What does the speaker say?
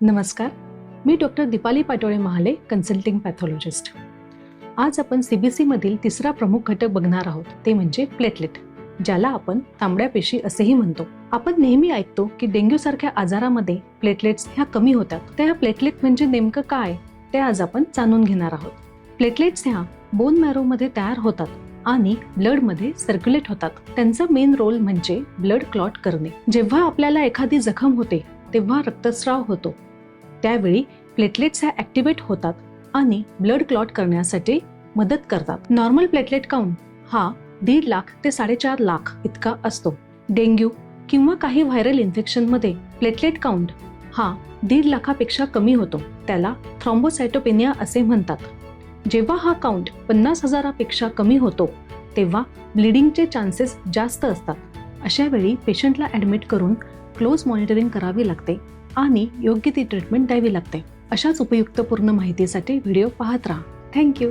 नमस्कार. मी doctor Deepali Patole Mahale consulting pathologist आज आपण सीबीसी मधील तिसरा प्रमुख घटक बघणार आहोत ते म्हणजे प्लेटलेट ज्याला आपण तांबड्या पेशी असेही म्हणतो. आपण नेहमी ऐकतो की डेंग्यू सारख्या आजारामध्ये प्लेटलेट्स ह्या कमी होतात. तर ह्या प्लेटलेट म्हणजे नेमकं काय ते आज आपण जाणून घेणार आहोत. प्लेटलेट्स ह्या बोन मॅरोमध्ये तयार होतात आणि ब्लडमध्ये सर्क्युलेट होतात. त्यांचा मेन रोल म्हणजे ब्लड क्लॉट करणे. जेव्हा आपल्याला एखादी जखम होते तेव्हा रक्तस्राव होतो. त्यावेळी प्लेटलेट्स ह्या ॲक्टिवेट होतात आणि ब्लड क्लॉट करण्यासाठी मदत करतात. नॉर्मल प्लेटलेट काउंट हा दीड लाख ते साडेचार लाख इतका असतो. डेंग्यू किंवा काही व्हायरल इन्फेक्शनमध्ये प्लेटलेट काउंट हा दीड लाखापेक्षा कमी होतो. त्याला थ्रॉम्बोसायटोपेनिया असे म्हणतात. जेव्हा हा काउंट पन्नास हजारापेक्षा कमी होतो तेव्हा ब्लिडिंगचे चान्सेस जास्त असतात. अशा वेळी पेशंटला ॲडमिट करून क्लोज मॉनिटरिंग करावी लागते आणि योग्य ती ट्रीटमेंट द्यावी लागते. अशाच उपयुक्तपूर्ण माहितीसाठी व्हिडिओ पाहत राहा. थँक्यू